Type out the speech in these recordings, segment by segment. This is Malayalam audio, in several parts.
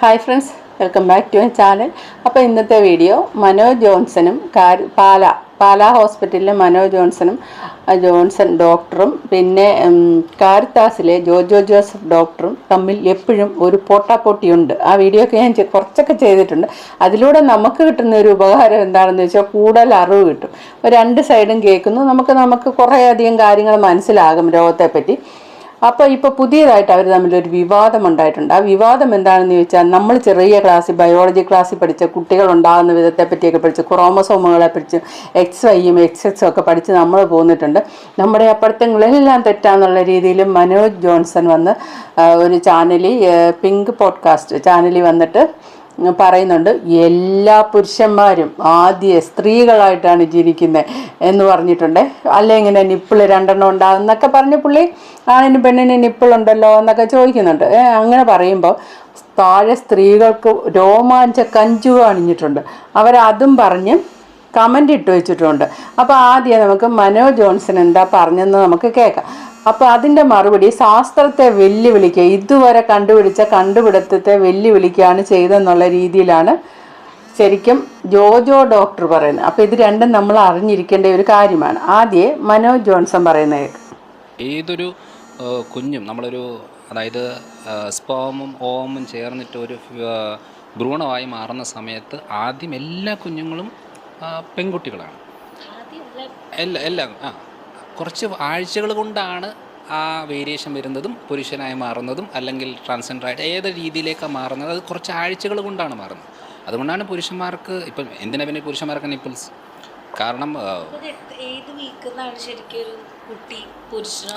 Hi friends welcome back to my channel അപ്പോൾ ഇന്നത്തെ വീഡിയോ മനോജ് ജോൺസനും കാർ പാല പാല ഹോസ്പിറ്റലിലെ മനോജ് ജോൺസനും ജോൺസൺ ഡോക്ടറും പിന്നെ കാരിത്താസിലെ ജോജോ ജോസഫ് ഡോക്ടറും തമ്മിൽ എപ്പോഴും ഒരു പോട്ടാപ്പോട്ടിയുണ്ട് ആ വീഡിയോ ഒക്കെ ഞാൻ കുറച്ചൊക്കെ ചെയ്തിട്ടുണ്ട്. അതിലൂടെ നമുക്ക് കിട്ടുന്ന ഒരു ഉപകാരം എന്താണെന്ന് വെച്ചാൽ കൂടുതൽ അറിവ് കിട്ടും. രണ്ട് സൈഡും കേൾക്കുന്നു. നമുക്ക് നമുക്ക് കുറേയധികം കാര്യങ്ങൾ മനസ്സിലാകും രോഗത്തെപ്പറ്റി. അപ്പോൾ ഇപ്പോൾ പുതിയതായിട്ട് അവർ തമ്മിൽ ഒരു വിവാദം ഉണ്ടായിട്ടുണ്ട്. ആ വിവാദം എന്താണെന്ന് ചോദിച്ചാൽ നമ്മൾ ചെറിയ ക്ലാസ്സിൽ ബയോളജി ക്ലാസ്സിൽ പഠിച്ച കുട്ടികൾ ഉണ്ടാകുന്ന വിധത്തെ പറ്റിയൊക്കെ പഠിച്ച് ക്രോമസോമുകളെ പഠിച്ച് എക്സ് വൈയും എക്സ് എക്സും ഒക്കെ പഠിച്ച് നമ്മൾ പോന്നിട്ടുണ്ട്. നമ്മുടെ അപ്പഴത്തങ്ങളെല്ലാം തെറ്റാന്നുള്ള രീതിയിൽ മനോജ് ജോൺസൺ വന്ന് ഒരു ചാനലി പിങ്ക് പോഡ്കാസ്റ്റ് ചാനലി വന്നിട്ട് പറയുന്നുണ്ട് എല്ലാ പുരുഷന്മാരും ആദ്യ സ്ത്രീകളായിട്ടാണ് ജീവിക്കുന്നത് എന്ന് പറഞ്ഞിട്ടുണ്ട്. അല്ലെ ഇങ്ങനെ നിപ്പിൾ രണ്ടെണ്ണം ഉണ്ടാകും എന്നൊക്കെ പറഞ്ഞ് പുള്ളി ആണിന് പെണ്ണിന് നിപ്പിളുണ്ടല്ലോ എന്നൊക്കെ ചോദിക്കുന്നുണ്ട്. അങ്ങനെ പറയുമ്പോൾ താഴെ സ്ത്രീകൾക്ക് രോമാഞ്ച കഞ്ചു അണിഞ്ഞിട്ടുണ്ട് അവരതും പറഞ്ഞ് കമന്റ് ഇട്ട് വെച്ചിട്ടുണ്ട്. അപ്പോൾ ആദ്യം നമുക്ക് മനോ ജോൺസൺ എന്താ പറഞ്ഞെന്ന് നമുക്ക് കേൾക്കാം. അപ്പോൾ അതിന്റെ മറുപടി ശാസ്ത്രത്തെ വെല്ലുവിളിക്കുക ഇതുവരെ കണ്ടുപിടിച്ച കണ്ടുപിടുത്തത്തെ വെല്ലുവിളിക്കുകയാണ് ചെയ്തെന്നുള്ള രീതിയിലാണ് ശരിക്കും ജോജോ ഡോക്ടർ പറയുന്നത്. അപ്പോൾ ഇത് രണ്ടും നമ്മൾ അറിഞ്ഞിരിക്കേണ്ട ഒരു കാര്യമാണ്. ആദ്യം മനോ ജോൺസൺ പറയുന്നത്. ഏതൊരു കുഞ്ഞും നമ്മളൊരു അതായത് സ്പോമും ഓമും ചേർന്നിട്ട് ഒരു ഭ്രൂണമായി മാറുന്ന സമയത്ത് ആദ്യം എല്ലാ കുഞ്ഞുങ്ങളും പെൺകുട്ടികളാണ്. എല്ലാ എല്ലാം ആ. കുറച്ച് ആഴ്ചകൾ കൊണ്ടാണ് ആ വേരിയേഷൻ വരുന്നതും പുരുഷനായി മാറുന്നതും അല്ലെങ്കിൽ ട്രാൻസ്ജെൻഡറായിട്ട് ഏത് രീതിയിലേക്കാണ് മാറുന്നത് അത് കുറച്ച് ആഴ്ചകൾ കൊണ്ടാണ് മാറുന്നത്. അതുകൊണ്ടാണ് പുരുഷന്മാർക്ക് ഇപ്പം എന്തിനാ പിന്നെ പുരുഷന്മാർക്ക് നിപ്പിൾസ് കാരണം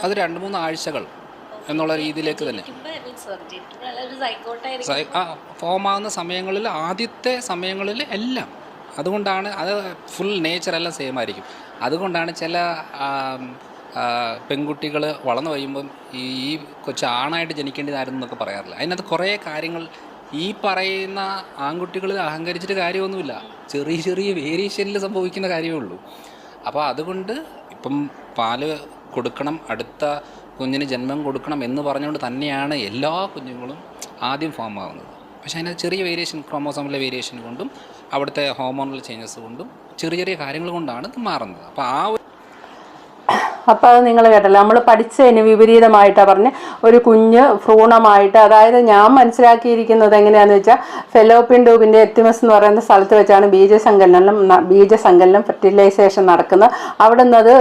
അത് രണ്ട് മൂന്ന് ആഴ്ചകൾ എന്നുള്ള രീതിയിലേക്ക് തന്നെ. ഫോം ആകുന്ന സമയങ്ങളിൽ ആദ്യത്തെ സമയങ്ങളിൽ എല്ലാം അതുകൊണ്ടാണ് അത് ഫുൾ നേച്ചറെല്ലാം സെയിം ആയിരിക്കും. അതുകൊണ്ടാണ് ചില പെൺകുട്ടികൾ വളർന്നു കഴിയുമ്പം ഈ കൊച്ചു ആണായിട്ട് ജനിക്കേണ്ടതായിരുന്നു എന്നൊക്കെ പറയാറില്ല. അതിനകത്ത് കുറേ കാര്യങ്ങൾ ഈ പറയുന്ന ആൺകുട്ടികൾ അഹങ്കരിച്ചിട്ട് കാര്യമൊന്നുമില്ല. ചെറിയ ചെറിയ വേരിയേഷനിൽ സംഭവിക്കുന്ന കാര്യമേ ഉള്ളൂ. അപ്പോൾ അതുകൊണ്ട് ഇപ്പം പാൽ കൊടുക്കണം അടുത്ത കുഞ്ഞിന് ജന്മം കൊടുക്കണം എന്ന് പറഞ്ഞുകൊണ്ട് തന്നെയാണ് എല്ലാ കുഞ്ഞുങ്ങളും ആദ്യം ഫോം ആവുന്നത്. പക്ഷേ അതിനകത്ത് ചെറിയ വേരിയേഷൻ ക്രോമോസോമിലെ വേരിയേഷൻ കൊണ്ടും അവിടുത്തെ ഹോമോണൽ ചേഞ്ചസ് കൊണ്ടും ചെറിയ ചെറിയ കാര്യങ്ങൾ കൊണ്ടാണ് ഇത് മാറുന്നത്. അപ്പോൾ ആ അപ്പോൾ അത് നിങ്ങൾ കേട്ടല്ലോ. നമ്മൾ പഠിച്ചതിന് വിപരീതമായിട്ടാണ് പറഞ്ഞ് ഒരു കുഞ്ഞ് ഭ്രൂണമായിട്ട് അതായത് ഞാൻ മനസ്സിലാക്കിയിരിക്കുന്നത് എങ്ങനെയാണെന്ന് വെച്ചാൽ ഫെലോപ്പിൻ ട്യൂബിന്റെ എത്തിമസ് എന്ന് പറയുന്ന സ്ഥലത്ത് വെച്ചാണ് ബീജസങ്കലനം ബീജസങ്കലനം ഫെർട്ടിലൈസേഷൻ നടക്കുന്നത്. അവിടെ നിന്ന് അത്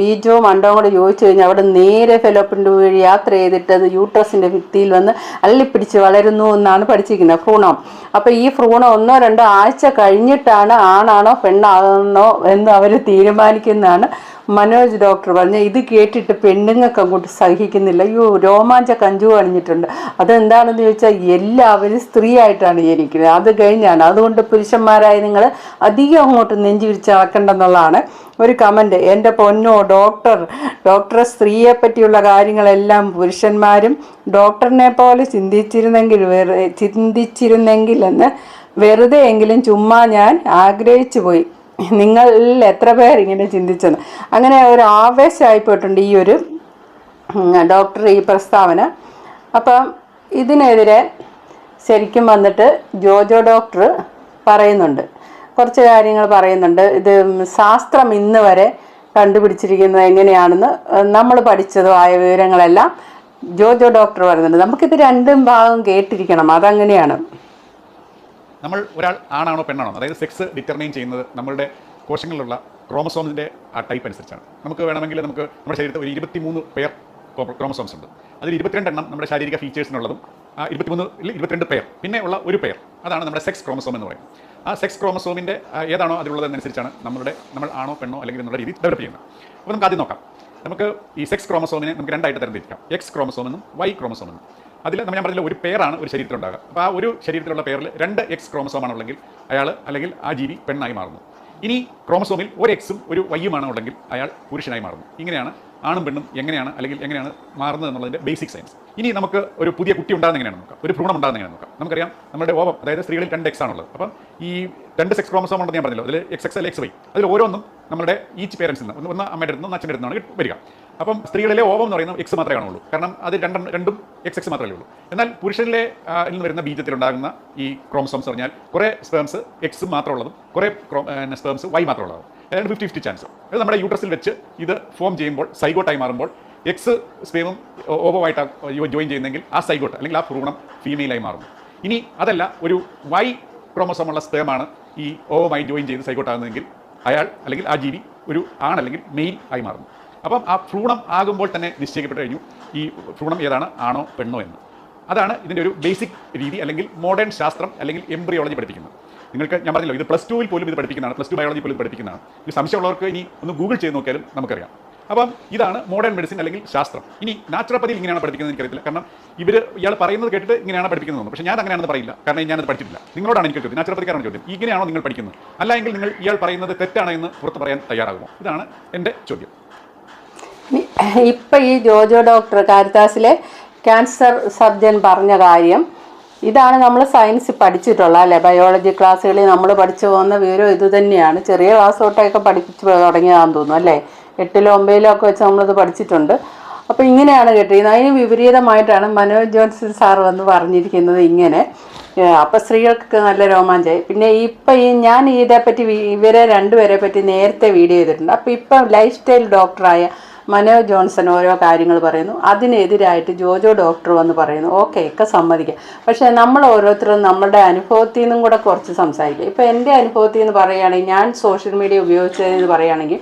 ബീജവും അണ്ടവും കൂടെ ചോദിച്ചു കഴിഞ്ഞാൽ അവിടെ നേരെ ഫെലോപ്പിൻ ട്യൂബ് വഴി യാത്ര ചെയ്തിട്ട് അത് യൂട്രസിന്റെ ഭിത്തിയിൽ വന്ന് അള്ളിപ്പിടിച്ച് വളരുന്നു എന്നാണ് പഠിച്ചിരിക്കുന്നത് ഭ്രൂണം. അപ്പോൾ ഈ ഭ്രൂണം ഒന്നോ രണ്ടോ ആഴ്ച കഴിഞ്ഞിട്ടാണ് ആണാണോ പെണ്ണാണോ എന്ന് അവർ തീരുമാനിക്കുന്നതാണ് മനോജ് ഡോക്ടർ പറഞ്ഞ ഇത് കേട്ടിട്ട് പെണ്ണുങ്ങൾക്ക് അങ്ങോട്ട് സഹിക്കുന്നില്ല. അയ്യോ രോമാഞ്ച കഞ്ചു അണിഞ്ഞിട്ടുണ്ട്. അതെന്താണെന്ന് ചോദിച്ചാൽ എല്ലാവരും സ്ത്രീ ആയിട്ടാണ് ജനിക്കുന്നത് അത് കഴിഞ്ഞാണ്. അതുകൊണ്ട് പുരുഷന്മാരായ നിങ്ങൾ അധികം അങ്ങോട്ട് നെഞ്ചു വിരിച്ച് നടക്കേണ്ടെന്നുള്ളതാണ് ഒരു കമന്റ് എന്റെ പൊന്നോ ഡോക്ടർ ഡോക്ടറെ സ്ത്രീയെ പറ്റിയുള്ള കാര്യങ്ങളെല്ലാം പുരുഷന്മാരും ഡോക്ടറിനെ പോലെ ചിന്തിച്ചിരുന്നെങ്കിൽ ചിന്തിച്ചിരുന്നെങ്കിൽ എന്ന് വെറുതെ എങ്കിലും ചുമ്മാ ഞാൻ ആഗ്രഹിച്ചു പോയി നിങ്ങളിൽ എത്ര പേർ ഇങ്ങനെ ചിന്തിച്ചെന്ന്. അങ്ങനെ ഒരു ആവേശമായിപ്പോയിട്ടുണ്ട് ഈ ഒരു ഡോക്ടർ ഈ പ്രസ്താവന. അപ്പം ഇതിനെതിരെ ശരിക്കും വന്നിട്ട് ജോജോ ഡോക്ടർ പറയുന്നുണ്ട്. കുറച്ച് കാര്യങ്ങൾ പറയുന്നുണ്ട്. ഇത് ശാസ്ത്രം ഇന്ന് വരെ കണ്ടുപിടിച്ചിരിക്കുന്നത് എങ്ങനെയാണെന്ന് നമ്മൾ പഠിച്ചതുമായ വിവരങ്ങളെല്ലാം ജോജോ ഡോക്ടർ പറയുന്നുണ്ട്. നമുക്കിത് രണ്ടും ഭാഗം കേട്ടിരിക്കണം. അതങ്ങനെയാണ്. നമ്മൾ ഒരാൾ ആണാണോ പെണ്ണാണോ അതായത് സെക്സ് ഡിറ്റർമൈൻ ചെയ്യുന്നത് നമ്മളുടെ കോശങ്ങളിലുള്ള ക്രോമസോംസിന്റെ ആ ടൈപ്പ് അനുസരിച്ചാണ്. നമുക്ക് വേണമെങ്കിൽ നമുക്ക് നമ്മുടെ ശരീരത്തിൽ ഒരു ഇരുപത്തിമൂന്ന് പെയർ ക്രോമസോംസ് ഉണ്ട്. അതിൽ ഇരുപത്തിരണ്ട് എണ്ണം നമ്മുടെ ശാരീരിക ഫീച്ചേഴ്സിനുള്ളതും ആ ഇരുപത്തിമൂന്നിൽ ഇരുപത്തിരണ്ട് പെയർ പിന്നെ ഉള്ള ഒരു പെയർ അതാണ് നമ്മുടെ സെക്സ് ക്രോമസോം എന്ന് പറയുന്നത്. ആ സെക്സ് ക്രോമസോമിന്റെ ഏതാണോ അതിലുള്ളതെന്നനുസരിച്ചാണ് നമ്മുടെ നമ്മൾ ആണോ പെണ്ണോ അല്ലെങ്കിൽ എന്നുള്ള രീതി ഡെവലപ്പ് ചെയ്യുന്നത്. അപ്പോൾ നമുക്ക് ആദ്യം നോക്കാം. നമുക്ക് ഈ സെക്സ് ക്രോമസോമിനെ നമുക്ക് രണ്ടായിട്ട് തരംതിരിക്കാം. എക്സ് ക്രോമസോം എന്നും വൈ ക്രോമസോം എന്നും അതിൽ നമ്മൾ ഞാൻ പറഞ്ഞ ഒരു പേരാണ് ഒരു ശരീരത്തിലുണ്ടാകുക അപ്പോൾ ആ ഒരു ശരീരത്തിലുള്ള പേരിൽ രണ്ട് എക്സ് ക്രോമസോമാണ് ആണുള്ളെങ്കിൽ അയാൾ അല്ലെങ്കിൽ ആ ജീവി പെണ്ണായി മാറുന്നു. ഇനി ക്രോമസോമിൽ ഒരു എക്സും ഒരു വയ്യുമാണ് ഉള്ളെങ്കിൽ അയാൾ പുരുഷനായി മാറുന്നു. ഇങ്ങനെയാണ് ആണും പെണ്ണും എങ്ങനെയാണ് അല്ലെങ്കിൽ എങ്ങനെയാണ് മാറുന്നത് എന്നുള്ളതിന്റെ ബേസിക് സയൻസ് ഇനി നമുക്ക് ഒരു പുതിയ കുട്ടി ഉണ്ടാകുന്ന എങ്ങനെയാണ് നോക്കാം? ഒരു ഭ്രൂണം ഉണ്ടാകുന്ന എങ്ങനെയാണ് നോക്കാം? നമുക്കറിയാം നമ്മുടെ ഓവം അതായത് സ്ത്രീകളിൽ രണ്ട് എക്സ് ആണുള്ളത്. അപ്പം ഈ രണ്ട് സെക്സ് ക്രോമസോം ഉണ്ടെന്ന് ഞാൻ പറഞ്ഞല്ലോ. അതിൽ X X L X Y അതിൽ ഓരോന്നും നമ്മുടെ ഈച്ച് പേരൻസിൽ നിന്ന് ഒന്ന് അമ്മയുടെ അടുത്ത് നിന്ന് അച്ഛന്റെ അടുത്താണ് വരിക. അപ്പം സ്ത്രീകളിലെ ഓവം എന്ന് പറയുന്നത് എക്സ് മാത്രമേ കാണുള്ളൂ. കാരണം അത് രണ്ടും രണ്ടും എക്സ് എക്സ് മാത്രമേ ഉള്ളൂ. എന്നാൽ പുരുഷനിലെ നിന്ന് വരുന്ന ബീജത്തിലുണ്ടാകുന്ന ഈ ക്രോമസോംസ് പറഞ്ഞാൽ കുറേ സ്പേംസ് എക്സ് മാത്രമുള്ളതും കുറേ സ്പേംസ് വൈ മാത്രമുള്ളതും. അതായത് ഫിഫ്റ്റി ഫിഫ്റ്റി ചാൻസ് അത് നമ്മുടെ യൂട്രസിൽ വെച്ച് ഇത് ഫോം ചെയ്യുമ്പോൾ സൈഗോട്ടായി മാറുമ്പോൾ എക്സ് സ്പേമും ഓബോവായിട്ടാണ് ജോയിൻ ചെയ്യുന്നെങ്കിൽ ആ സൈഗോട്ട് അല്ലെങ്കിൽ ആ ഭ്രൂണം ഫീമെയിലായി മാറുന്നു. ഇനി അതല്ല ഒരു വൈ ക്രോമസോമുള്ള സ്പേമാണ് ഈ ഓവമായി ജോയിൻ ചെയ്ത് സൈഗോട്ടാകുന്നതെങ്കിൽ അയാൾ അല്ലെങ്കിൽ ആ ജീവി ഒരു ആണല്ലെങ്കിൽ മെയിൽ ആയി മാറുന്നു. അപ്പം ആ ഭ്രൂണം ആകുമ്പോൾ തന്നെ നിശ്ചയിക്കപ്പെട്ട് കഴിഞ്ഞു. ഈ ഭ്രൂണം ഏതാണ്? ആണോ പെണ്ണോ എന്ന്. അതാണ് ഇതിന്റെ ഒരു ബേസിക് രീതി അല്ലെങ്കിൽ മോഡേൺ ശാസ്ത്രം അല്ലെങ്കിൽ എംബ്രിയോളജി പഠിപ്പിക്കുന്നത്. നിങ്ങൾക്ക് ഞാൻ പറഞ്ഞല്ലോ ഇത് പ്ലസ് ടുവിൽ പോലും ഇത് പഠിപ്പിക്കുന്നതാണ് പ്ലസ് ടു ബയോളജി പോലും പഠിപ്പിക്കുന്നതാണ്. ഇത് സംശയമുള്ളവർക്ക് ഇനി ഒന്ന് ഗൂഗിൾ ചെയ്ത് നോക്കിയാലും നമുക്കറിയാം. അപ്പം ഇതാണ് മോഡേൺ മെഡിസിൻ അല്ലെങ്കിൽ ശാസ്ത്രം. ഇനി നാച്ചുറോപ്പതിയിൽ ഇങ്ങനെയാണ് പഠിപ്പിക്കുന്നത് എനിക്കറിയില്ല കാരണം ഇവർ ഇയാൾ പറയുന്നത് കേട്ടിട്ട് ഇങ്ങനെയാണ് പഠിപ്പിക്കുന്നത് എന്ന്. പക്ഷേ ഞാൻ അങ്ങനെയാണെന്ന് പറയില്ല. കാരണം ഞാനത് പഠിച്ചിട്ടില്ല. നിങ്ങളോടാണ് എനിക്ക് ചോദ്യം. നാച്ചുറോപ്പതിക്കാരാണ് ചോദ്യം. ഇങ്ങനെയാണോ നിങ്ങൾ പഠിക്കുന്നത്? അല്ലെങ്കിൽ നിങ്ങൾ ഇയാൾ പറയുന്നത് തെറ്റാണെന്ന് പുറത്ത് പറയാൻ തയ്യാറാകുമോ? ഇതാണ് എന്റെ ചോദ്യം. ഇപ്പം ഈ ജോജോ ഡോക്ടർ കാരിത്താസിലെ ക്യാൻസർ സർജൻ പറഞ്ഞ കാര്യം ഇതാണ് നമ്മൾ സയൻസ് പഠിച്ചിട്ടുള്ള അല്ലേ? ബയോളജി ക്ലാസ്സുകളിൽ നമ്മൾ പഠിച്ചു പോകുന്ന വിവരം ഇതുതന്നെയാണ്. ചെറിയ ക്ലാസ് തൊട്ടൊക്കെ പഠിപ്പിച്ച് തുടങ്ങിയതാണെന്ന് തോന്നുന്നു അല്ലേ? എട്ടിലോ ഒമ്പതിലോ ഒക്കെ വെച്ച് നമ്മളിത് പഠിച്ചിട്ടുണ്ട്. അപ്പോൾ ഇങ്ങനെയാണ് കേട്ടിരിക്കുന്നത് അതിന് വിപരീതമായിട്ടാണ് മനോജ് ജോൺസൺ സാർ വന്ന് പറഞ്ഞിരിക്കുന്നത് ഇങ്ങനെ. അപ്പോൾ സ്ത്രീകൾക്കൊക്കെ സ്ത്രീകൾക്ക് നല്ല രോമാഞ്ചമായി പിന്നെ ഇപ്പം ഈ ഞാൻ ഇതേപ്പറ്റി ഇവരെ രണ്ടുപേരെ പറ്റി നേരത്തെ വീഡിയോ ചെയ്തിട്ടുണ്ട്. അപ്പോൾ ഇപ്പം ലൈഫ് സ്റ്റൈൽ ഡോക്ടറായ മനോജ് ജോൺസൺ ഓരോ കാര്യങ്ങൾ പറയുന്നു. അതിനെതിരായിട്ട് ജോജോ ഡോക്ടർ വന്ന് പറയുന്നു. ഓക്കെ ഒക്കെ സമ്മതിക്കാം. പക്ഷേ നമ്മൾ ഓരോരുത്തരും നമ്മുടെ അനുഭവത്തിൽ നിന്നും കൂടെ കുറച്ച് സംസാരിക്കുക ഇപ്പം എന്റെ അനുഭവത്തിൽ നിന്ന് പറയുകയാണെങ്കിൽ ഞാൻ സോഷ്യൽ മീഡിയ ഉപയോഗിച്ചതെന്ന് പറയുകയാണെങ്കിൽ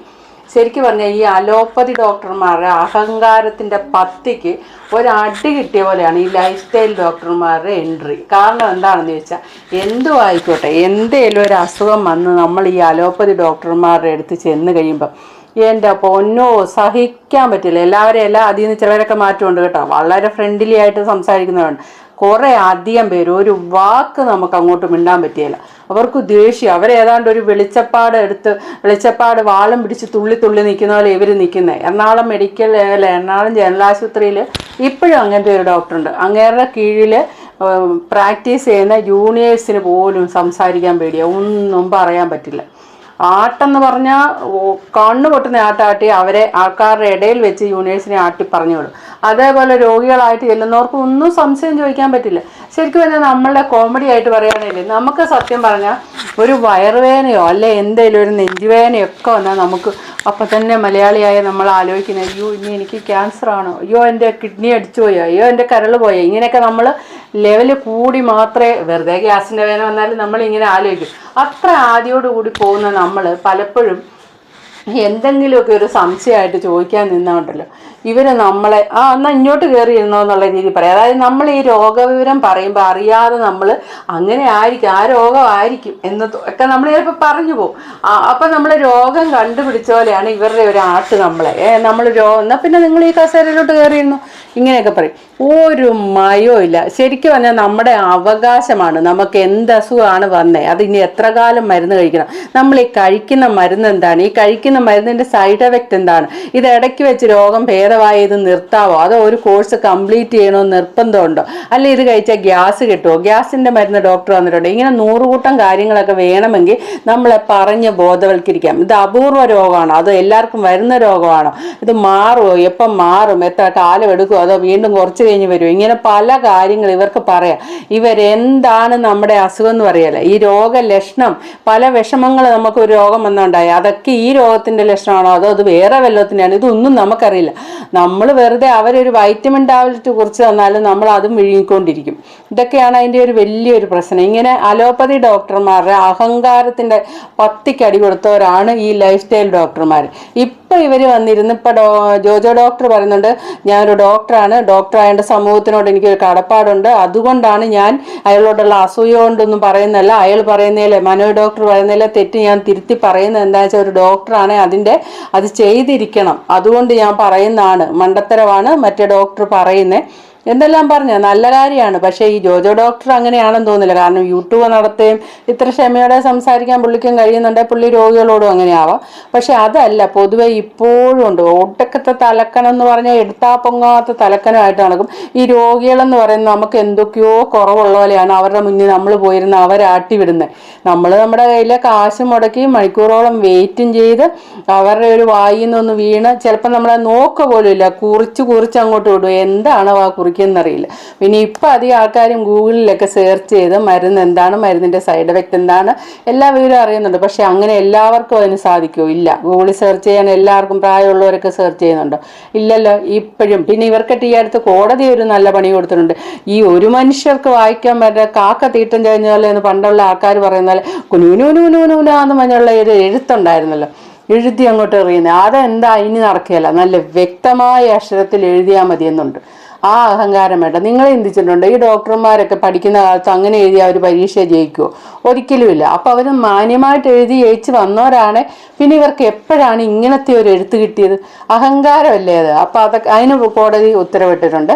ശരിക്കും പറഞ്ഞാൽ ഈ അലോപ്പതി ഡോക്ടർമാരുടെ അഹങ്കാരത്തിന്റെ പത്തിക്ക് ഒരടി കിട്ടിയ പോലെയാണ് ഈ ലൈഫ് സ്റ്റൈൽ ഡോക്ടർമാരുടെ എൻട്രി കാരണം എന്താണെന്ന് ചോദിച്ചാൽ എന്തും ആയിക്കോട്ടെ എന്തേലും ഒരു അസുഖം വന്ന് നമ്മൾ ഈ അലോപ്പതി ഡോക്ടർമാരുടെ അടുത്ത് ചെന്ന് കഴിയുമ്പം എന്റെ പൊന്നോ സഹിക്കാൻ പറ്റില്ല. എല്ലാവരെയും എല്ലാം അതിൽ നിന്ന് ചിലരൊക്കെ മാറ്റമുണ്ട് കേട്ടോ. വളരെ ഫ്രണ്ട്ലി ആയിട്ട് സംസാരിക്കുന്നവരുണ്ട് കുറേ അധികം പേര് ഒരു വാക്ക് നമുക്ക് അങ്ങോട്ട് മിണ്ടാൻ പറ്റിയില്ല. അവർക്ക് ദേഷ്യം. അവരേതാണ്ട് ഒരു വെളിച്ചപ്പാട് എടുത്ത് വെളിച്ചപ്പാട് വാളും പിടിച്ച് തുള്ളി തുള്ളി നിൽക്കുന്ന പോലെ ഇവർ നിൽക്കുന്നത് എറണാകുളം മെഡിക്കൽ അല്ല എറണാകുളം ജനറൽ ആശുപത്രിയിൽ ഇപ്പോഴും അങ്ങനത്തെ ഒരു ഡോക്ടറുണ്ട് അങ്ങേരുടെ കീഴിൽ പ്രാക്ടീസ് ചെയ്യുന്ന ജൂനിയേഴ്സിന് പോലും സംസാരിക്കാൻ പേടിയാണ് ഒന്നും പറയാൻ പറ്റില്ല. ആട്ടെന്ന് പറഞ്ഞാൽ കണ്ണു പൊട്ടുന്ന ആട്ടാട്ടി അവരെ ആൾക്കാരുടെ ഇടയിൽ വെച്ച് യൂണിവേഴ്സിനെ ആട്ടി പറഞ്ഞു വിടും അതേപോലെ രോഗികളായിട്ട് ചെല്ലുന്നവർക്ക് ഒന്നും സംശയം ചോദിക്കാൻ പറ്റില്ല. ശരിക്കും പറഞ്ഞാൽ നമ്മളുടെ കോമഡി ആയിട്ട് പറയുകയാണെങ്കിൽ നമുക്ക് സത്യം പറഞ്ഞാൽ ഒരു വയറുവേദനയോ അല്ലെ എന്തെങ്കിലും ഒരു നെഞ്ചുവേദനയോ ഒക്കെ വന്നാൽ നമുക്ക് അപ്പം തന്നെ മലയാളിയായ നമ്മൾ ആലോചിക്കുന്നത് അയ്യോ ഇനി എനിക്ക് ക്യാൻസർ ആണോ? അയ്യോ എന്റെ കിഡ്നി അടിച്ചു പോയോ? അയ്യോ എന്റെ കരൾ പോയോ? ഇങ്ങനെയൊക്കെ നമ്മൾ ലെവൽ കൂടി മാത്രമേ വെറുതെ ഗ്യാസിന്റെ വേദന വന്നാലും നമ്മൾ ഇങ്ങനെ ആലോചിക്കും. അത്ര ആദ്യോടുകൂടി പോകുന്ന നമ്മൾ പലപ്പോഴും എന്തെങ്കിലുമൊക്കെ ഒരു സംശയമായിട്ട് ചോദിക്കാൻ നിന്നുണ്ടല്ലോ ഇവർ നമ്മളെ ആ എന്നാൽ ഇങ്ങോട്ട് കയറിയിരുന്നോ എന്നുള്ള രീതിയിൽ പറയാം. അതായത് നമ്മൾ ഈ രോഗവിവരം പറയുമ്പോൾ അറിയാതെ നമ്മൾ അങ്ങനെ ആയിരിക്കും ആ രോഗമായിരിക്കും എന്ന് ഒക്കെ നമ്മൾ ചിലപ്പോൾ പറഞ്ഞു പോകും. അപ്പം നമ്മൾ രോഗം കണ്ടുപിടിച്ച പോലെയാണ് ഇവരുടെ ഒരു ആട്ട് നമ്മളെ. നമ്മൾ രോഗം എന്നാൽ പിന്നെ നിങ്ങൾ ഈ കസേരയിലോട്ട് കയറിയിരുന്നു ഇങ്ങനെയൊക്കെ പറയും. ഒരു മയോ ഇല്ല. ശരിക്കും പറഞ്ഞാൽ നമ്മുടെ അവകാശമാണ്. നമുക്ക് എന്ത് അസുഖമാണ് വന്നേ? അത് ഇനി എത്ര കാലം മരുന്ന് കഴിക്കണം? നമ്മൾ ഈ കഴിക്കുന്ന മരുന്ന് എന്താണ്? ഈ കഴിക്കുന്ന മരുന്നിന്റെ സൈഡ് എഫക്റ്റ് എന്താണ്? ഇത് ഇടയ്ക്ക് വെച്ച് രോഗം ഭേദമായി ഇത് നിർത്താവോ? അതോ ഒരു കോഴ്സ് കംപ്ലീറ്റ് ചെയ്യണോ നിർബന്ധമുണ്ടോ? അല്ലെ ഇത് കഴിച്ചാൽ ഗ്യാസ് കിട്ടുമോ ഗ്യാസിന്റെ മരുന്ന് ഡോക്ടർ വന്നിട്ടുണ്ട്. ഇങ്ങനെ നൂറുകൂട്ടം കാര്യങ്ങളൊക്കെ വേണമെങ്കിൽ നമ്മളെ പറഞ്ഞ് ബോധവൽക്കരിക്കാം. ഇത് അപൂർവ രോഗമാണോ. അതോ എല്ലാവർക്കും വരുന്ന രോഗമാണോ. ഇത് മാറുമോ എപ്പം മാറും? എത്ര കാലം എടുക്കുമോ അതോ വീണ്ടും കുറച്ച് കഴിഞ്ഞ് വരും ഇങ്ങനെ പല കാര്യങ്ങൾ ഇവർക്ക് പറയാം. ഇവരെന്താണ് നമ്മുടെ അസുഖം എന്ന് പറയല ഈ രോഗലക്ഷണം പല വിഷമങ്ങൾ നമുക്ക് ഒരു രോഗം വന്നുണ്ടായി അതൊക്കെ ഈ രോഗത്തിന്റെ ലക്ഷണമാണോ? അതോ അത് വേറെ വല്ലത്തിന്റെയാണ് ഇതൊന്നും നമുക്കറിയില്ല. നമ്മൾ വെറുതെ അവരൊരു വൈറ്റമിൻ ടാബ്ലറ്റ് കുറിച്ച് തന്നാലും നമ്മൾ അതും വിഴുങ്ങിക്കൊണ്ടിരിക്കും. ഇതൊക്കെയാണ് അതിന്റെ ഒരു വലിയൊരു പ്രശ്നം. ഇങ്ങനെ അലോപ്പതി ഡോക്ടർമാരുടെ അഹങ്കാരത്തിന്റെ പത്തിക്കടി കൊടുത്തവരാണ് ഈ ലൈഫ് സ്റ്റൈൽ ഡോക്ടർമാർ ഇപ്പൊ ഇവർ വന്നിരുന്ന് ഇപ്പൊ ഡോ ജോജോ ഡോക്ടർ പറയുന്നുണ്ട് ഞാനൊരു ഡോക്ടറാണ്. സമൂഹത്തിനോട് സമൂഹത്തിനോട് എനിക്കൊരു കടപ്പാടുണ്ട്. അതുകൊണ്ടാണ് ഞാൻ അയാളോടുള്ള അസൂയ കൊണ്ടൊന്നും പറയുന്നല്ല അയാൾ പറയുന്നതിലെ മനോ ഡോക്ടർ പറയുന്നതിലെ തെറ്റ് ഞാൻ തിരുത്തി പറയുന്നത് എന്താ വെച്ചാൽ ഒരു ഡോക്ടറാണ് അതിന്റെ അത് ചെയ്തിരിക്കണം. അതുകൊണ്ട് ഞാൻ പറയുന്നതാണ് മണ്ടത്തരമാണ് മറ്റേ ഡോക്ടർ പറയുന്നത് എന്തെല്ലാം പറഞ്ഞ? നല്ല കാര്യമാണ്. പക്ഷേ ഈ ജോജോ ഡോക്ടർ അങ്ങനെയാണെന്ന് തോന്നില്ല കാരണം യൂട്യൂബ് നടത്തുകയും ഇത്ര ക്ഷമയോടെ സംസാരിക്കാൻ പുള്ളിക്കും കഴിയുന്നുണ്ടെങ്കിൽ പുള്ളി രോഗികളോടും അങ്ങനെയാവാം. പക്ഷെ അതല്ല പൊതുവെ ഇപ്പോഴും ഉണ്ട്. ഒട്ടക്കത്തെ തലക്കനം എന്ന് പറഞ്ഞാൽ എടുത്താ പൊങ്ങാത്ത തലക്കനമായിട്ട് നടക്കും. ഈ രോഗികളെന്ന് പറയുന്നത് നമുക്ക് എന്തൊക്കെയോ കുറവുള്ള പോലെയാണ്. അവരുടെ മുന്നിൽ നമ്മൾ പോയിരുന്ന അവരാട്ടി വിടുന്നത്. നമ്മൾ നമ്മുടെ കയ്യിലെ കാശ് മുടക്കി മണിക്കൂറോളം വെയിറ്റും ചെയ്ത് അവരുടെ ഒരു വായിൽ നിന്നൊന്ന് വീണ് ചിലപ്പോൾ നമ്മളെ നോക്ക പോലും ഇല്ല കുറിച്ച് കുറിച്ച് അങ്ങോട്ട് വിടും. എന്താണ് ആ കുറിക്കുന്നറിയില്ല പിന്നെ ഇപ്പം അധികം ആൾക്കാരും ഗൂഗിളിലൊക്കെ സെർച്ച് ചെയ്ത് മരുന്ന് എന്താണ് മരുന്നിന്റെ സൈഡ് എഫക്റ്റ് എന്താണ് എല്ലാ വിവരവും അറിയുന്നുണ്ട്. പക്ഷെ അങ്ങനെ എല്ലാവർക്കും അതിന് സാധിക്കുമോ ഇല്ല. ഗൂഗിളിൽ സെർച്ച് ചെയ്യാൻ എല്ലാവർക്കും പ്രായമുള്ളവരൊക്കെ സെർച്ച് ചെയ്യുന്നുണ്ടോ? ഇല്ലല്ലോ. ഇപ്പോഴും. പിന്നെ ഇവർക്കൊക്കെ ഈ അടുത്ത് കോടതി ഒരു നല്ല പണി കൊടുത്തിട്ടുണ്ട്. ഈ ഒരു മനുഷ്യർക്ക് വായിക്കാൻ പറ്റുന്ന കാക്ക തീട്ടം കഴിഞ്ഞാൽ എന്ന് പണ്ടുള്ള ആൾക്കാർ പറയുന്ന പോലെ കുനൂനൂനൂനൂനാന്ന് പറഞ്ഞുള്ള ഒരു എഴുത്തുണ്ടായിരുന്നല്ലോ. എഴുതി അങ്ങോട്ട് എറിയുന്നത് അതെന്താ ഇനി നടക്കുകയല്ല. നല്ല വ്യക്തമായ അക്ഷരത്തിൽ എഴുതിയാൽ മതി എന്നുണ്ട് ആ അഹങ്കാരം വേണ്ട. നിങ്ങൾ ചിന്തിച്ചിട്ടുണ്ടോ ഈ ഡോക്ടർമാരൊക്കെ പഠിക്കുന്ന കാലത്ത് അങ്ങനെ എഴുതി അവർ പരീക്ഷ ജയിക്കുമോ ഒരിക്കലുമില്ല. അപ്പോൾ അവർ മാന്യമായിട്ട് എഴുതി ജയിച്ച് വന്നവരാണ്. പിന്നെ ഇവർക്ക് എപ്പോഴാണ് ഇങ്ങനത്തെ ഒരു എഴുത്ത് കിട്ടിയത്? അഹങ്കാരമല്ലേ അത്? അപ്പോൾ അതൊക്കെ അതിന് കോടതി ഉത്തരവിട്ടിട്ടുണ്ട്.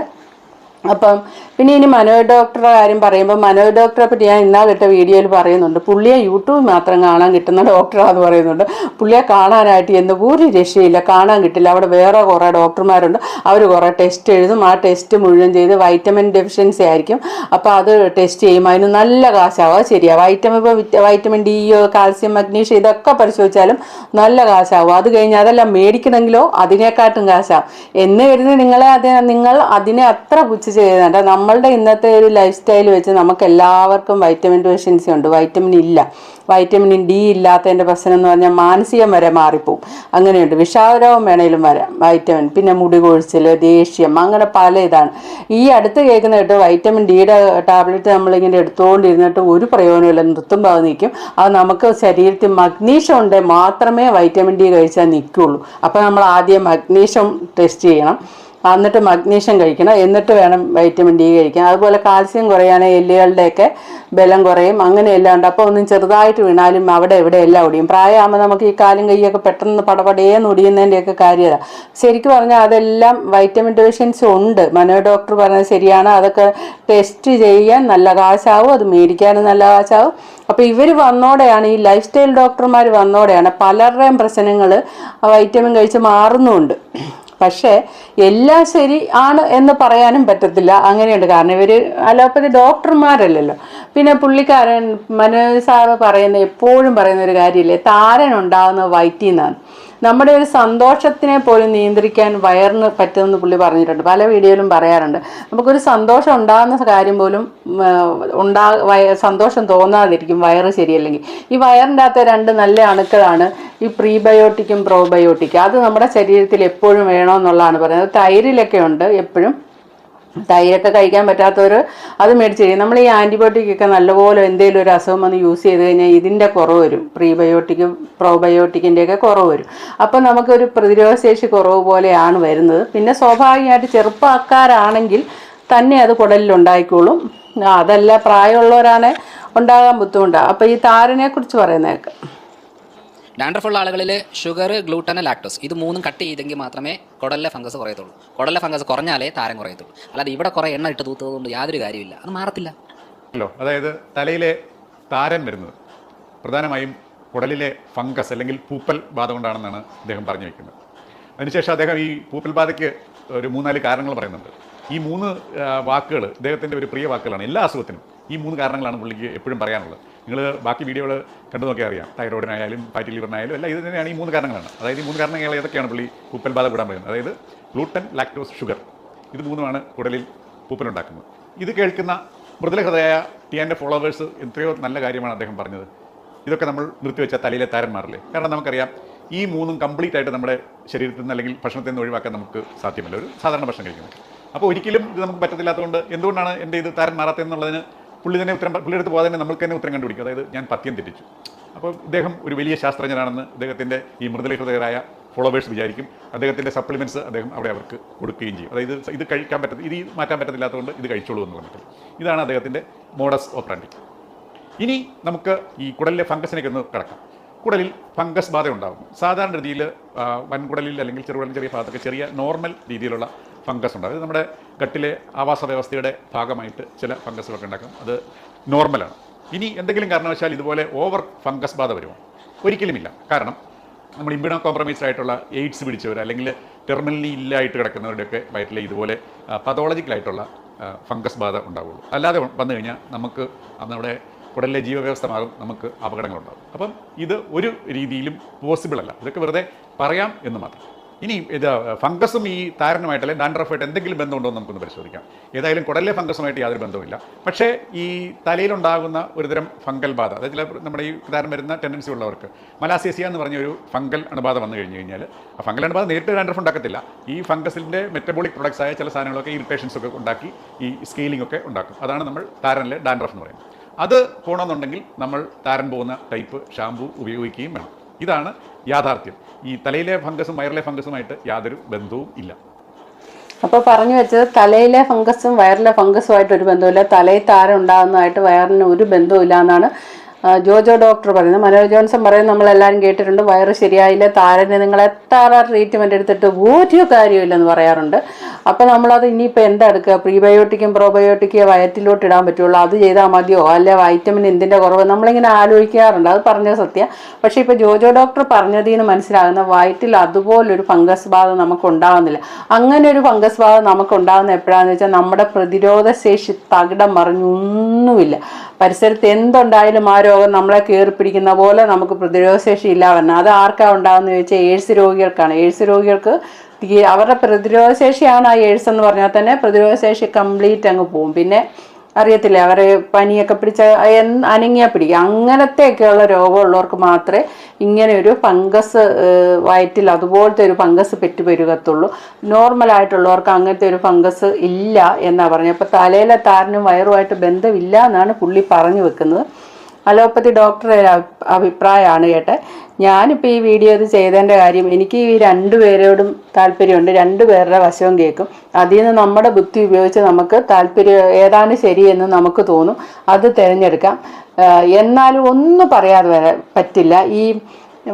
അപ്പം പിന്നെ ഇനി മനോ ഡോക്ടറുടെ കാര്യം പറയുമ്പോൾ മനോ ഡോക്ടറെ പറ്റി ഞാൻ ഇന്നാ കിട്ട വീഡിയോയിൽ പറയുന്നുണ്ട്. പുള്ളിയെ യൂട്യൂബിൽ മാത്രം കാണാൻ കിട്ടുന്ന ഡോക്ടറാന്ന് പറയുന്നുണ്ട്. പുള്ളിയെ കാണാനായിട്ട് എന്ന് ഒരു രക്ഷയില്ല. കാണാൻ കിട്ടില്ല. അവിടെ വേറെ കുറേ ഡോക്ടർമാരുണ്ട്. അവർ കുറേ ടെസ്റ്റ് എഴുതും. ആ ടെസ്റ്റ് മുഴുവൻ ചെയ്ത് വൈറ്റമിൻ ഡെഫിഷ്യൻസി ആയിരിക്കും. അപ്പോൾ അത് ടെസ്റ്റ് ചെയ്യും. അതിന് നല്ല കാശാവും. അത് ശരിയാണ് വൈറ്റമിൻ ഇപ്പോൾ വൈറ്റമിൻ ഡി കാൽസ്യം മഗ്നീഷ്യം ഇതൊക്കെ പരിശോധിച്ചാലും നല്ല കാശാവും. അത് കഴിഞ്ഞ് അതെല്ലാം മേടിക്കണമെങ്കിലോ അതിനെക്കാട്ടും കാശാവും. എന്ന് കരുതി നിങ്ങളെ അതിനെ നിങ്ങൾ അതിനെ അത്ര പുച്ഛ ചെയ്യുന്നുണ്ട് നമ്മളുടെ ഇന്നത്തെ ഒരു ലൈഫ് സ്റ്റൈൽ വെച്ച് നമുക്ക് എല്ലാവർക്കും വൈറ്റമിൻ ഡെഫിഷ്യൻസി ഉണ്ട്. വൈറ്റമിൻ ഇല്ല. വൈറ്റമിൻ ഡി ഇല്ലാത്തതിന്റെ പ്രശ്നം എന്ന് പറഞ്ഞാൽ മാനസികം വരെ മാറിപ്പോവും. അങ്ങനെയുണ്ട്. വിഷാദരോഗം വേണേലും വരാം. വൈറ്റമിൻ പിന്നെ മുടി കൊഴിച്ചിൽ ദേഷ്യം അങ്ങനെ പല ഇതാണ്. ഈ അടുത്ത് കേൾക്കുന്ന കേട്ടോ വൈറ്റമിൻ ഡിയുടെ ടാബ്ലറ്റ് നമ്മളിങ്ങനെ എടുത്തുകൊണ്ടിരുന്നിട്ട് ഒരു പ്രയോജനമില്ല നൃത്തം പാകം നിൽക്കും. അത് നമുക്ക് ശരീരത്തിൽ മഗ്നീഷ്യം ഉണ്ടെങ്കിൽ മാത്രമേ വൈറ്റമിൻ ഡി കഴിച്ചാൽ നിൽക്കുള്ളൂ. അപ്പോൾ നമ്മൾ ആദ്യം മഗ്നീഷ്യം ടെസ്റ്റ് ചെയ്യണം. എന്നിട്ട് മഗ്നീഷ്യം കഴിക്കണം എന്നിട്ട് വേണം വൈറ്റമിൻ ഡി കഴിക്കാൻ. അതുപോലെ കാൽസ്യം കുറയാനേ എല്ലുകളുടെയൊക്കെ ബലം കുറയും അങ്ങനെയെല്ലാം ഉണ്ട്. അപ്പോൾ ഒന്നും ചെറുതായിട്ട് വീണാലും അവിടെ ഇവിടെ എല്ലാം ഒടിയും. പ്രായമാകുമ്പോൾ നമുക്ക് ഈ കാലും കൈയൊക്കെ പെട്ടെന്ന് പടപടേന്ന് ഒടിയുന്നതിന്റെയൊക്കെ കാര്യമാണ് ശരിക്കും പറഞ്ഞാൽ അതെല്ലാം വൈറ്റമിൻ ഡെഫിഷ്യൻസി ഉണ്ട്. മനോ ഡോക്ടർ പറഞ്ഞത് ശരിയാണ്. അതൊക്കെ ടെസ്റ്റ് ചെയ്യാൻ നല്ല കാശാവും അത് മേടിക്കാനും നല്ല കാശാവും. അപ്പോൾ ഇവർ വന്നോടെയാണ് ഈ ലൈഫ് സ്റ്റൈൽ ഡോക്ടർമാർ വന്നോടെയാണ് പലരുടെയും പ്രശ്നങ്ങൾ വൈറ്റമിൻ കഴിച്ച് മാറുന്നുമുണ്ട് പക്ഷേ എല്ലാം ശരി ആണ് എന്ന് പറയാനും പറ്റത്തില്ല. അങ്ങനെയുണ്ട്. കാരണം ഇവർ അലോപ്പതി ഡോക്ടർമാരല്ലല്ലോ. പിന്നെ പുള്ളിക്കാരൻ മനോജ് സാറ് പറയുന്ന എപ്പോഴും പറയുന്ന ഒരു കാര്യമില്ലേ? താരൻ ഉണ്ടാവുന്ന വയറ്റിൽ നമ്മുടെ ഒരു സന്തോഷത്തിനെ പോലും നിയന്ത്രിക്കാൻ വയറിന് പറ്റുമെന്ന് പുള്ളി പറഞ്ഞിട്ടുണ്ട്. പല വീഡിയോയിലും പറയാറുണ്ട്. നമുക്കൊരു സന്തോഷം ഉണ്ടാകുന്ന കാര്യം പോലും ഉണ്ടാ സന്തോഷം തോന്നാതിരിക്കും വയറ് ശരിയല്ലെങ്കിൽ. ഈ വയറിന്റെ അകത്തെ രണ്ട് നല്ല അണുക്കളാണ്. ഈ പ്രീബയോട്ടിക്കും പ്രോബയോട്ടിക്കും. അത് നമ്മുടെ ശരീരത്തിൽ എപ്പോഴും വേണമെന്നുള്ളതാണ് പറയുന്നത്. തൈരിലൊക്കെ ഉണ്ട് എപ്പോഴും തൈരൊക്കെ കഴിക്കാൻ പറ്റാത്തവർ അത് മേടിച്ച് കഴിയും നമ്മൾ ഈ ആന്റിബയോട്ടിക് ഒക്കെ നല്ലപോലെ എന്തെങ്കിലും ഒരു അസുഖം വന്ന് യൂസ് ചെയ്ത് കഴിഞ്ഞാൽ ഇതിന്റെ കുറവ് വരും. പ്രീബയോട്ടിക്കും പ്രോബയോട്ടിക്കിന്റെ ഒക്കെ കുറവ് വരും. അപ്പം നമുക്കൊരു പ്രതിരോധശേഷി കുറവ് പോലെയാണ് വരുന്നത്. പിന്നെ സ്വാഭാവികമായിട്ട് ചെറുപ്പക്കാരാണെങ്കിൽ തന്നെ അത് ആ, അതല്ല പ്രായമുള്ളവരാണ് ഉണ്ടാകാൻ ബുദ്ധിമുട്ടാണ് അപ്പോൾ ഈ താരനെ കുറിച്ച് പറയുന്നതൊക്കെ ഡാൻഡ്രഫ് ഉള്ള ആളുകളിൽ ഷുഗർ ഗ്ലൂട്ടൻ ലാക്ടോസ് ഇത് മൂന്നും കട്ട് ചെയ്തെങ്കിൽ മാത്രമേ കുടലിലെ ഫംഗസ് കുറയത്തുള്ളൂ. കുടലിലെ ഫംഗസ് കുറഞ്ഞാലേ താരം കുറയത്തുള്ളൂ. അല്ലാതെ ഇവിടെ കുറേ എണ്ണ ഇട്ട് തൂത്തതുകൊണ്ട് യാതൊരു കാര്യമില്ല അത് മാറത്തില്ല. അല്ലോ അതായത് തലയിലെ താരൻ വരുന്നത് പ്രധാനമായും കുടലിലെ ഫംഗസ് അല്ലെങ്കിൽ പൂപ്പൽ ബാധ കൊണ്ടാണെന്നാണ് അദ്ദേഹം പറഞ്ഞു വയ്ക്കുന്നത് അതിനുശേഷം അദ്ദേഹം ഈ പൂപ്പൽ ബാധയ്ക്ക് ഒരു മൂന്നാൽ കാരണങ്ങൾ പറയുന്നുണ്ട്. ഈ മൂന്ന് വാക്കുകൾ ഇദ്ദേഹത്തിന്റെ ഒരു പ്രിയ വാക്കുകളാണ് എല്ലാ അസുഖത്തിനും ഈ മൂന്ന് കാരണങ്ങളാണ് പുള്ളിക്ക് എപ്പോഴും പറയാനുള്ളത്. നിങ്ങൾ ബാക്കി വീഡിയോകൾ കണ്ടു നോക്കിയാൽ അറിയാം. തൈറോയിഡിനായാലും ഫാറ്റി ലിവറിനായാലും എല്ലാം ഇത് തന്നെയാണ് ഈ മൂന്ന് കാരണങ്ങളാണ്. അതായത് ഈ മൂന്ന് കാരണങ്ങൾ ഏതൊക്കെയാണ് പുള്ളി പൂപ്പൽ ബാധ കൂടാൻ പറയുന്നത്? അതായത് ഗ്ലൂട്ടൻ ലാക്ടോസ് ഷുഗർ ഇത് മൂന്നുമാണ് കുടലിൽ പൂപ്പലുണ്ടാക്കുന്നത്. ഇത് കേൾക്കുന്ന മൃദുലഹൃദയ ടി എന്റെ ഫോളോവേഴ്സ് എത്രയോ നല്ല കാര്യമാണ് അദ്ദേഹം പറഞ്ഞത്. ഇതൊക്കെ നമ്മൾ നിർത്തിവെച്ച തലയിലെ താരൻ മാറില്ലേ കാരണം നമുക്കറിയാം ഈ മൂന്നും കംപ്ലീറ്റ് ആയിട്ട് നമ്മുടെ ശരീരത്തിൽ നിന്ന് അല്ലെങ്കിൽ ഭക്ഷണത്തിൽ നിന്ന് ഒഴിവാക്കാൻ നമുക്ക് സാധ്യമല്ല. ഒരു സാധാരണ ഭക്ഷണം കഴിക്കുന്നത് അപ്പോൾ ഒരിക്കലും ഇത് നമുക്ക് പറ്റത്തില്ലാത്തതുകൊണ്ട് എന്തുകൊണ്ടാണ് എന്റെ ഇത് താരൻ മാറാത്തതെന്നുള്ളതിന് പുള്ളി തന്നെ ഉത്തരം പുള്ളിയുടെ അടുത്ത് പോകാതെ തന്നെ നമുക്ക് തന്നെ ഉത്തരം കണ്ടുപിടിക്കും. അതായത് ഞാൻ പത്യം തെറ്റിച്ചു. അപ്പോൾ ഇദ്ദേഹം ഒരു വലിയ ശാസ്ത്രജ്ഞനാണെന്ന് അദ്ദേഹത്തിന്റെ ഈ മൃദുലഹൃദയരായ ഫോളോവേഴ്സ് വിചാരിക്കും. അദ്ദേഹത്തിന്റെ സപ്ലിമെന്റ്സ് അദ്ദേഹം അവിടെ അവർക്ക് കൊടുക്കുകയും ചെയ്യും. അതായത് ഇത് കഴിക്കാൻ പറ്റത്തി ഇത് മാറ്റാൻ പറ്റത്തില്ലാത്തതുകൊണ്ട് ഇത് കഴിച്ചോളൂ എന്ന് പറഞ്ഞിട്ട് ഇതാണ് അദ്ദേഹത്തിന്റെ മോഡസ് ഓപ്പറാൻഡി ഇനി നമുക്ക് ഈ കുടലിലെ ഫംഗസിനേക്ക് ഒന്ന് കിടക്കാം. കുടലിൽ ഫംഗസ് ബാധ ഉണ്ടാകും സാധാരണ രീതിയിൽ വൻകുടലിൽ അല്ലെങ്കിൽ ചെറുകുടലിൽ ചെറിയ ഭാഗത്തൊക്കെ ചെറിയ നോർമൽ രീതിയിലുള്ള ഫംഗസ് ഉണ്ട് അതായത് നമ്മുടെ ഗട്ടിലെ ആവാസ വ്യവസ്ഥയുടെ ഭാഗമായിട്ട് ചില ഫംഗസുകളൊക്കെ ഉണ്ടാക്കും. അത് നോർമലാണ്. ഇനി എന്തെങ്കിലും കാരണവശാൽ ഇതുപോലെ ഓവർ ഫംഗസ് ബാധ വരുമോ? ഒരിക്കലുമില്ല. കാരണം നമ്മൾ ഇമ്മ്യൂണോ കോംപ്രമൈസ് ആയിട്ടുള്ള എയ്ഡ്സ് പിടിച്ചവർ അല്ലെങ്കിൽ ടെർമിനലി ഇല്ലായിട്ട് കിടക്കുന്നവരുടെയൊക്കെ വയറ്റിൽ ഇതുപോലെ പതോളജിക്കലായിട്ടുള്ള ഫംഗസ് ബാധ ഉണ്ടാവുള്ളൂ. അല്ലാതെ വന്നു കഴിഞ്ഞാൽ നമുക്ക് നമ്മുടെ ഉടലിലെ ജീവവ്യവസ്ഥ മാറും നമുക്ക് അപകടങ്ങളുണ്ടാകും. അപ്പം ഇത് ഒരു രീതിയിലും പോസിബിൾ അല്ല. ഇതൊക്കെ വെറുതെ പറയാം എന്ന് മാത്രം. ഇനി ഇത് ഫംഗസും ഈ താരനുമായിട്ട് അല്ലെങ്കിൽ ഡാൻഡ്രഫായിട്ട് എന്തെങ്കിലും ബന്ധമുണ്ടോ എന്ന് നമുക്കൊന്ന് പരിശോധിക്കാം. ഏതായാലും കുടലിലെ ഫംഗസുമായിട്ട് യാതൊരു ബന്ധവുമില്ല. പക്ഷേ ഈ തലയിലുണ്ടാകുന്ന ഒരുതരം ഫംഗൽ ബാധ അതായത് ചില നമ്മുടെ ഈ താരം വരുന്ന ടെൻഡൻസി ഉള്ളവർക്ക് മലാസേസിയ എന്ന് പറഞ്ഞ ഒരു ഫംഗൽ അണുബാധ വന്നു കഴിഞ്ഞു കഴിഞ്ഞാൽ ആ ഫംഗൽ അണുബാധ നേരിട്ട് ഡാൻഡ്രഫ് ഉണ്ടാക്കത്തില്ല. ഈ ഫംഗസിന്റെ മെറ്റബോളിക് പ്രൊഡക്ട്സ് ആയ ചില സാധനങ്ങളൊക്കെ ഇറിറ്റേഷൻസ് ഒക്കെ ഉണ്ടാക്കി ഈ സ്കെയിലിംഗ് ഒക്കെ ഉണ്ടാക്കും. അതാണ് നമ്മൾ താരനിലെ ഡാൻഡ്രഫ് എന്ന് പറയുന്നത്. അത് പോകണമെന്നുണ്ടെങ്കിൽ നമ്മൾ താരൻ പോകുന്ന ടൈപ്പ് ഷാമ്പു ഉപയോഗിക്കുകയും വേണം. ഇതാണ് യാഥാർത്ഥ്യം. ഈ തലയിലെ ഫംഗസും വയറിലെ ഫംഗസുമായിട്ട് യാതൊരു ബന്ധവും ഇല്ല. അപ്പോൾ പറഞ്ഞു വെച്ചത് തലയിലെ ഫംഗസും വയറിലെ ഫംഗസുമായിട്ട് ഒരു ബന്ധമില്ല തലയിൽ താരം ഉണ്ടാകുന്നതായിട്ട് വയറിന് ഒരു ബന്ധവുമില്ല എന്നാണ് ജോജോ ഡോക്ടർ പറയുന്നത് മനോജ് ജോൺസൺ പറയുന്നത് നമ്മളെല്ലാവരും കേട്ടിട്ടുണ്ട് വയറ് ശരിയായില്ല താരന് നിങ്ങൾ എത്ര ട്രീറ്റ്മെന്റ് എടുത്തിട്ട് ഒരു കാര്യമില്ലെന്ന് പറയാറുണ്ട്. അപ്പോൾ നമ്മളത് ഇനിയിപ്പോൾ എന്താ എടുക്കുക? പ്രീബയോട്ടിക്കും പ്രോബയോട്ടിക്കും വയറ്റിലോട്ട് ഇടാൻ പറ്റുള്ളൂ. അത് ചെയ്താൽ മതിയോ? അല്ലെ വൈറ്റമിൻ എന്തിന്റെ കുറവ്? നമ്മളിങ്ങനെ ആലോചിക്കാറുണ്ട്. അത് പറഞ്ഞ സത്യം. പക്ഷേ ഇപ്പോൾ ജോജോ ഡോക്ടർ പറഞ്ഞതിൽ നിന്ന് മനസ്സിലാകുന്ന വയറ്റിൽ അതുപോലൊരു ഫംഗസ് ബാധ നമുക്ക് ഉണ്ടാകുന്നില്ല അങ്ങനെ ഒരു ഫംഗസ് ബാധ നമുക്ക് ഉണ്ടാകുന്ന എപ്പോഴാന്ന് വെച്ചാൽ നമ്മുടെ പ്രതിരോധ ശേഷി തകിടം മറിഞ്ഞൊന്നുമില്ല. പരിസരത്ത് എന്തുണ്ടായാലും ആ രോഗം നമ്മളെ കയറി പിടിക്കുന്ന പോലെ നമുക്ക് പ്രതിരോധശേഷി ഇല്ലാതെ അത് ആർക്കാണ് ഉണ്ടാകുന്നത് ചോദിച്ചാൽ എയ്ഡ്സ് രോഗികൾക്കാണ്. എയ്ഡ്സ് രോഗികൾക്ക് അവരുടെ പ്രതിരോധശേഷിയാണ് ആ എയ്ഡ്സ് എന്ന് പറഞ്ഞാൽ തന്നെ പ്രതിരോധശേഷി കംപ്ലീറ്റ് അങ്ങ് പോകും. പിന്നെ അറിയത്തില്ല അവരെ പനിയൊക്കെ പിടിച്ച അനങ്ങിയ അനങ്ങിയാൽ പിടിക്കുക അങ്ങനത്തെയൊക്കെയുള്ള രോഗമുള്ളവർക്ക് മാത്രമേ ഇങ്ങനെ ഒരു ഫംഗസ് വയറ്റിൽ അതുപോലത്തെ ഒരു ഫംഗസ് പെറ്റു പെരുകത്തുള്ളൂ നോർമലായിട്ടുള്ളവർക്ക് അങ്ങനത്തെ ഒരു ഫംഗസ് ഇല്ല എന്നാണ് പറഞ്ഞത്. അപ്പോൾ തലയിലെ താരനും വയറുമായിട്ട് ബന്ധമില്ല എന്നാണ് പുള്ളി പറഞ്ഞു വെക്കുന്നത്. അലോപ്പതി ഡോക്ടറെ അഭിപ്രായമാണ് കേട്ടെ. ഞാനിപ്പോൾ ഈ വീഡിയോ ഇത് ചെയ്തതിന്റെ കാര്യം എനിക്ക് ഈ രണ്ടുപേരോടും താല്പര്യമുണ്ട്. രണ്ടുപേരുടെ വശവും കേൾക്കും അതിൽ നിന്ന് നമ്മുടെ ബുദ്ധി ഉപയോഗിച്ച് നമുക്ക് താല്പര്യം ഏതാണ് ശരിയെന്ന് നമുക്ക് തോന്നും. അത് തിരഞ്ഞെടുക്കാം. എന്നാലും ഒന്നും പറയാതെ വരാൻ പറ്റില്ല. ഈ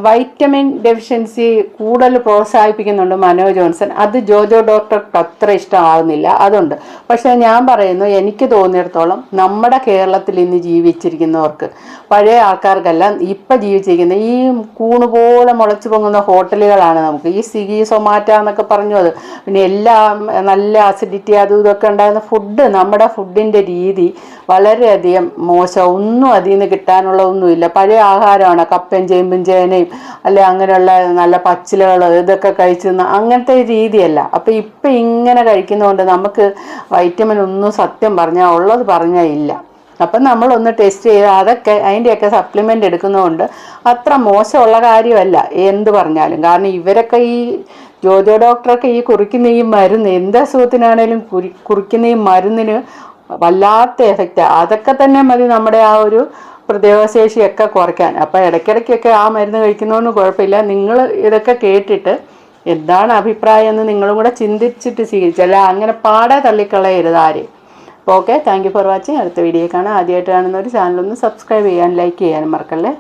വൈറ്റമിൻ ഡെഫിഷ്യൻസി കൂടുതൽ പ്രോത്സാഹിപ്പിക്കുന്നുണ്ട് മനോ ജോൺസൺ. അത് ജോജോ ഡോക്ടർക്ക് അത്ര ഇഷ്ടമാകുന്നില്ല അതുണ്ട്. പക്ഷേ ഞാൻ പറയുന്നു എനിക്ക് തോന്നിയിടത്തോളം നമ്മുടെ കേരളത്തിൽ ഇന്ന് ജീവിച്ചിരിക്കുന്നവർക്ക് പഴയ ആൾക്കാർക്കല്ല ഇപ്പം ജീവിച്ചിരിക്കുന്ന ഈ കൂണ് പോലെ മുളച്ചു പൊങ്ങുന്ന ഹോട്ടലുകളാണ് നമുക്ക്. ഈ സ്വിഗി സൊമാറ്റ എന്നൊക്കെ പറഞ്ഞു അത്. പിന്നെ എല്ലാം നല്ല അസിഡിറ്റി അതും ഇതൊക്കെ ഉണ്ടായിരുന്ന ഫുഡ് നമ്മുടെ ഫുഡിന്റെ രീതി വളരെയധികം മോശം. ഒന്നും അതിൽ നിന്ന് കിട്ടാനുള്ള ഒന്നുമില്ല പഴയ ആഹാരമാണ് കപ്പയും ചേമ്പും ചേനയും അല്ലെ അങ്ങനെയുള്ള നല്ല പച്ചിലകൾ ഇതൊക്കെ കഴിച്ച് തിന്ന അങ്ങനത്തെ രീതിയല്ല. അപ്പോൾ ഇപ്പം ഇങ്ങനെ കഴിക്കുന്നതുകൊണ്ട് നമുക്ക് വൈറ്റമിൻ ഒന്നും സത്യം പറഞ്ഞാൽ ഉള്ളത് പറഞ്ഞാൽ ഇല്ല. അപ്പം നമ്മളൊന്ന് ടെസ്റ്റ് ചെയ്ത് അതൊക്കെ അതിന്റെയൊക്കെ സപ്ലിമെന്റ് എടുക്കുന്നതുകൊണ്ട് അത്ര മോശമുള്ള കാര്യമല്ല എന്ത് പറഞ്ഞാലും. കാരണം ഇവരൊക്കെ ഈ ജോജോ ഡോക്ടറൊക്കെ ഈ കുറിക്കുന്ന ഈ മരുന്ന് എന്ത് അസുഖത്തിനാണേലും കുറി കുറിക്കുന്ന ഈ മരുന്നിന് വല്ലാത്ത എഫക്റ്റ് അതൊക്കെ തന്നെ മതി നമ്മുടെ ആ ഒരു പ്രതിരോധശേഷിയൊക്കെ കുറയ്ക്കാൻ. അപ്പം ഇടയ്ക്കിടയ്ക്കൊക്കെ ആ മരുന്ന് കഴിക്കുന്നതുകൊണ്ട് കുഴപ്പമില്ല. നിങ്ങൾ ഇതൊക്കെ കേട്ടിട്ട് എന്താണ് അഭിപ്രായം എന്ന് നിങ്ങളും കൂടെ ചിന്തിച്ചിട്ട് സ്വീകരിച്ചല്ല അങ്ങനെ പാടെ തള്ളിക്കളയരുത് ആരെയും. അപ്പോൾ okay thank you for watching. അടുത്ത വീഡിയോ കാണാം. ആദ്യമായിട്ട് കാണുന്നവർ ചാനലൊന്ന് സബ്സ്ക്രൈബ് ചെയ്യാൻ ലൈക്ക് ചെയ്യാനും മറക്കല്ലേ?